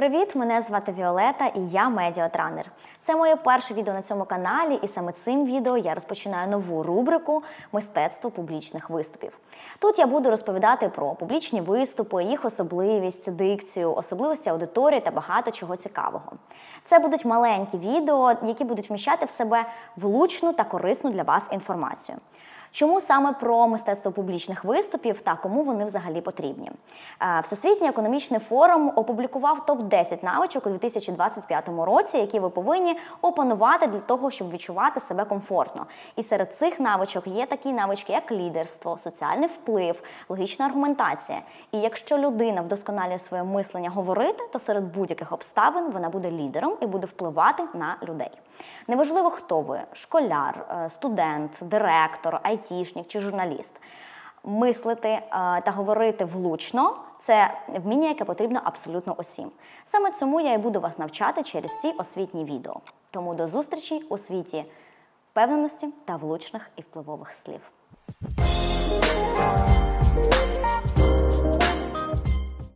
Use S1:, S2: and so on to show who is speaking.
S1: привіт! Мене звати Віолета і я медіатранер. Це моє перше відео на цьому каналі, і саме цим відео я розпочинаю нову рубрику Мистецтво публічних виступів. Тут я буду розповідати про публічні виступи, їх особливість, дикцію, особливості аудиторії та багато чого цікавого. Це будуть маленькі відео, які будуть вміщати в себе влучну та корисну для вас інформацію. Чому саме про мистецтво публічних виступів та кому вони взагалі потрібні? Е, Всесвітній економічний форум опублікував топ 10 навичок у 2025 році, які ви повинні опанувати для того, щоб відчувати себе комфортно. І серед цих навичок є такі навички, як лідерство, соціальний вплив, логічна аргументація. І якщо людина вдосконалює своє мислення говорити, то серед будь-яких обставин вона буде лідером і буде впливати на людей. Неважливо, хто ви школяр, е, студент, директор, айтішник чи журналіст. Мислити е, та говорити влучно це вміння, яке потрібно абсолютно усім. Саме цьому я і буду вас навчати через ці освітні відео. Тому до зустрічі у світі впевненості та влучних і впливових слів.